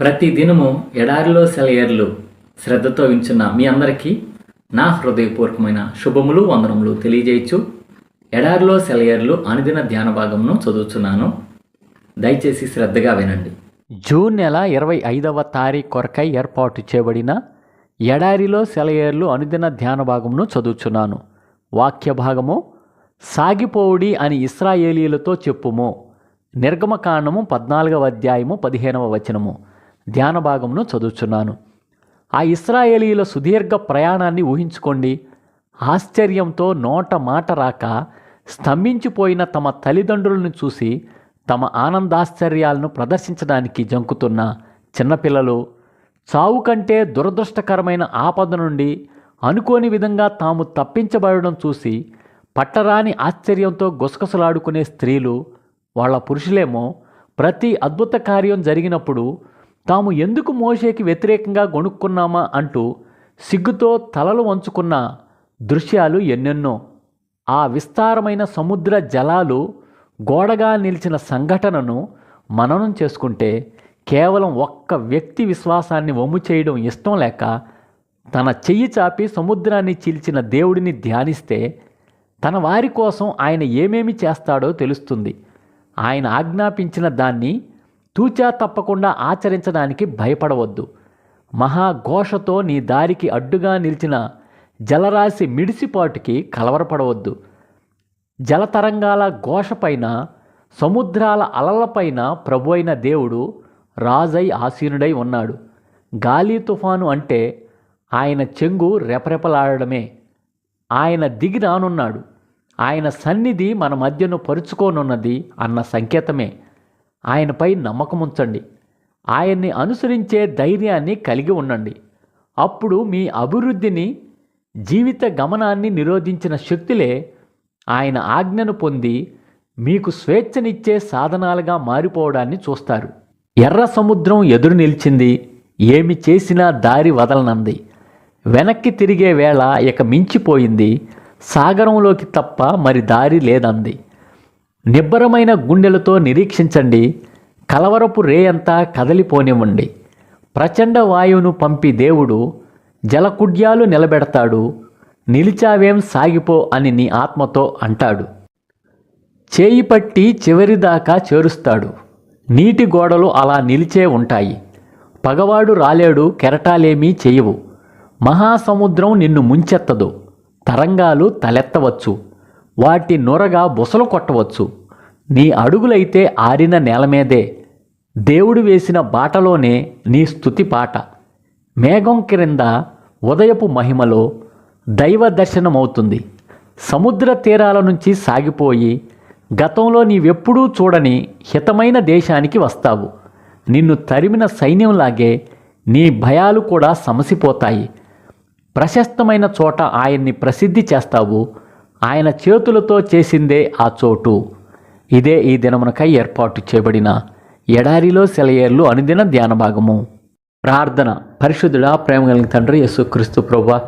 ప్రతి దినము ఎడారిలో సెలయర్లు శ్రద్ధతో వించున్న మీ అందరికీ నా హృదయపూర్వకమైన శుభములు వందనములు తెలియజేయచ్చు. ఎడారిలో సెలయర్లు అనుదిన ధ్యాన భాగంను చదువుతున్నాను దయచేసి శ్రద్ధగా వినండి. జూన్ నెల ఇరవై ఐదవ తారీఖు కొరకై ఏర్పాటు చేయబడిన ఎడారిలో సెలయేర్లు అనుదిన ధ్యాన భాగమును చదువుచున్నాను. వాక్య భాగము సాగిపోవుడి అని ఇస్రాయేలీలతో చెప్పుము. నిర్గమకాండము పద్నాలుగవ అధ్యాయము పదిహేనవ వచనము. ధ్యాన భాగమును చదువుచున్నాను. ఆ ఇస్రాయేలీల సుదీర్ఘ ప్రయాణాన్ని ఊహించుకోండి. ఆశ్చర్యంతో నోట మాట రాక స్తంభించిపోయిన తమ తల్లిదండ్రులను చూసి తమ ఆనందాశ్చర్యాలను ప్రదర్శించడానికి జంకుతున్న చిన్నపిల్లలు చావు కంటే దురదృష్టకరమైన ఆపద నుండి అనుకోని విధంగా తాము తప్పించబడడం చూసి పట్టరాని ఆశ్చర్యంతో గుసగుసలాడుకునే స్త్రీలు వాళ్ళ పురుషులేమో ప్రతి అద్భుత కార్యం జరిగినప్పుడు తాము ఎందుకు మోషేకి వ్యతిరేకంగా గొణుక్కున్నామా అంటూ సిగ్గుతో తలలు వంచుకున్న దృశ్యాలు ఎన్నెన్నో. ఆ విస్తారమైన సముద్ర జలాలు గోడగా నిలిచిన సంఘటనను మననం చేసుకుంటే కేవలం ఒక్క వ్యక్తి విశ్వాసాన్ని వమ్ము చేయడం ఇష్టం లేక తన చెయ్యి చాపి సముద్రాన్ని చీల్చిన దేవుడిని ధ్యానిస్తే తన వారి కోసం ఆయన ఏమేమి చేస్తాడో తెలుస్తుంది. ఆయన ఆజ్ఞాపించిన దాన్ని తూచా తప్పకుండా ఆచరించడానికి భయపడవద్దు. మహాఘోషతో నీ దారికి అడ్డుగా నిలిచిన జలరాశి మిడిసిపాటుకి కలవరపడవద్దు. జలతరంగాల ఘోషపైన సముద్రాల అలలపైన ప్రభు అయిన దేవుడు రాజై ఆసీనుడై ఉన్నాడు. గాలి తుఫాను అంటే ఆయన చెంగు రెపరెపలాడమే ఆయన దిగి రానున్నాడు. ఆయన సన్నిధి మన మధ్యను పరుచుకోనున్నది అన్న సంకేతమే. ఆయనపై నమ్మకం ఉంచండి ఆయన్ని అనుసరించే ధైర్యాన్ని కలిగి ఉండండి. అప్పుడు మీ అభివృద్ధిని జీవిత గమనాన్ని నిరోధించిన శక్తులే ఆయన ఆజ్ఞను పొంది మీకు స్వేచ్ఛనిచ్చే సాధనాలుగా మారిపోవడాన్ని చూస్తారు. ఎర్ర సముద్రం ఎదురు నిలిచింది. ఏమి చేసినా దారి వదలనంది. వెనక్కి తిరిగే వేళ ఇక మించిపోయింది. సాగరంలోకి తప్ప మరి దారి లేదంది. నిబ్బరమైన గుండెలతో నిరీక్షించండి. కలవరపు రేయంతా కదలిపోనివ్వండి. ప్రచండ వాయువును పంపి దేవుడు జలకుడ్యాలు నిలబెడతాడు. నిలిచావేం సాగిపో అని నీ ఆత్మతో అంటాడు. చేయి పట్టి చివరిదాకా చేరుస్తాడు. నీటి గోడలు అలా నిలిచే ఉంటాయి. పగవాడు రాలేడు కెరటాలేమీ చేయవు. మహాసముద్రం నిన్ను ముంచెత్తదు. తరంగాలు తలెత్తవచ్చు. వాటి నొరగా బుసలు కొట్టవచ్చు. నీ అడుగులైతే ఆరిన నేల మీదే. దేవుడు వేసిన బాటలోనే నీ స్థుతి పాట. మేఘం క్రింద ఉదయపు మహిమలో దైవ దర్శనమవుతుంది. సముద్ర తీరాల నుంచి సాగిపోయి గతంలో నీవెప్పుడూ చూడని హితమైన దేశానికి వస్తావు. నిన్ను తరిమిన సైన్యంలాగే నీ భయాలు కూడా సమసిపోతాయి. ప్రశస్తమైన చోట ఆయన్ని ప్రసిద్ధి చేస్తావు. ఆయన చేతులతో చేసిందే ఆ చోటు. ఇదే ఈ దినమునకై ఏర్పాటు చేయబడిన ఎడారిలో సెలయేర్లు అనుదిన ధ్యాన భాగము ప్రార్థన పరిశుద్ధుడా ప్రేమ కలిగిన తండ్రి యేసుక్రీస్తు ప్రభా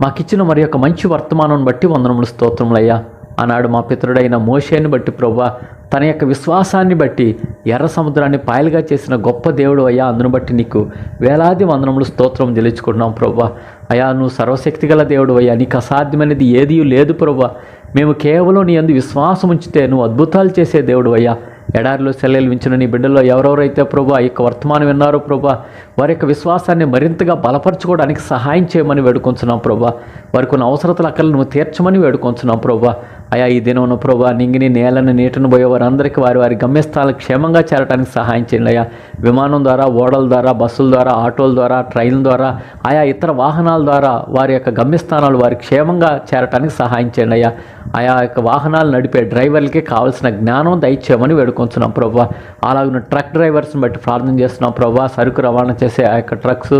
మాకిచ్చిన మరి యొక్క మంచి వర్తమానం బట్టి వందనములు స్తోత్రములయ్యా. ఆనాడు మా పితరుడైన మోషేని బట్టి ప్రభా తన యొక్క విశ్వాసాన్ని బట్టి ఎర్ర సముద్రాన్ని పాయలుగా చేసిన గొప్ప దేవుడు అయ్యా. అందును బట్టి నీకు వేలాది వందనములు స్తోత్రం తెలుచుకుంటున్నాం ప్రభా అయా నువ్వు సర్వశక్తిగల దేవుడు అయ్యా. నీకు అసాధ్యమైనది ఏదీ లేదు ప్రభా మేము కేవలం నీ అందు విశ్వాసం ఉంచితే నువ్వు అద్భుతాలు చేసే దేవుడు అయ్యా. ఎడారిలో సెల్లెలు వించిన నీ బిడ్డలో ఎవరెవరైతే ప్రభా ఈ యొక్క వర్తమానం విన్నారో ప్రభా వారి యొక్క విశ్వాసాన్ని మరింతగా బలపరచుకోవడానికి సహాయం చేయమని వేడుకొంచున్నాం ప్రభా. వారికి ఉన్న అవసరతలు అక్కలు నువ్వు తీర్చమని వేడుకొంచున్నాం ప్రభా. అయా ఈ దినం ప్రభా నింగిని నేలను నీటను పోయే వారందరికీ వారి వారి గమ్యస్థానాలు క్షేమంగా చేరడానికి సహాయం చేయండి అయ్యా. విమానం ద్వారా ఓడల ద్వారా బస్సుల ద్వారా ఆటోల ద్వారా ట్రైన్ల ద్వారా ఆయా ఇతర వాహనాల ద్వారా వారి యొక్క గమ్యస్థానాలు వారి క్షేమంగా చేరడానికి సహాయం చేయండి అయ్యా. ఆయా యొక్క వాహనాలు నడిపే డ్రైవర్లకి కావాల్సిన జ్ఞానం దయచేయమని వేడుకొంచున్నాం ప్రభా. అలాగే ట్రక్ డ్రైవర్స్ని బట్టి ప్రార్థన చేస్తున్నాం ప్రభా. సరుకు రవాణా చేసే ఆ యొక్క ట్రక్స్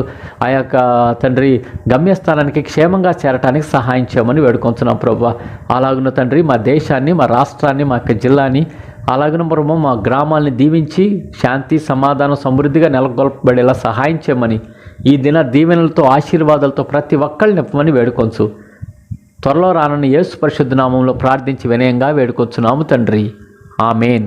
ఆ యొక్క తండ్రి గమ్యస్థానానికి క్షేమంగా చేరటానికి సహాయం చేయమని వేడుకొంచున్నాం ప్రభా. అలాగున్న తండ్రి మా దేశాన్ని మా రాష్ట్రాన్ని మా యొక్క జిల్లాని అలాగనే బ్రహ్మ మా గ్రామాల్ని దీవించి శాంతి సమాధానం సమృద్ధిగా నెలకొల్పబడేలా సహాయం చేయమని ఈ దిన దీవెనలతో ఆశీర్వాదాలతో ప్రతి ఒక్కళ్ళు నింపమని వేడుకొంచు. త్వరలో రానున్న యేసు పరిశుద్ధ నామంలో ప్రార్థించి వినయంగా వేడుకొచ్చున్నాము తండ్రి. ఆమెన్.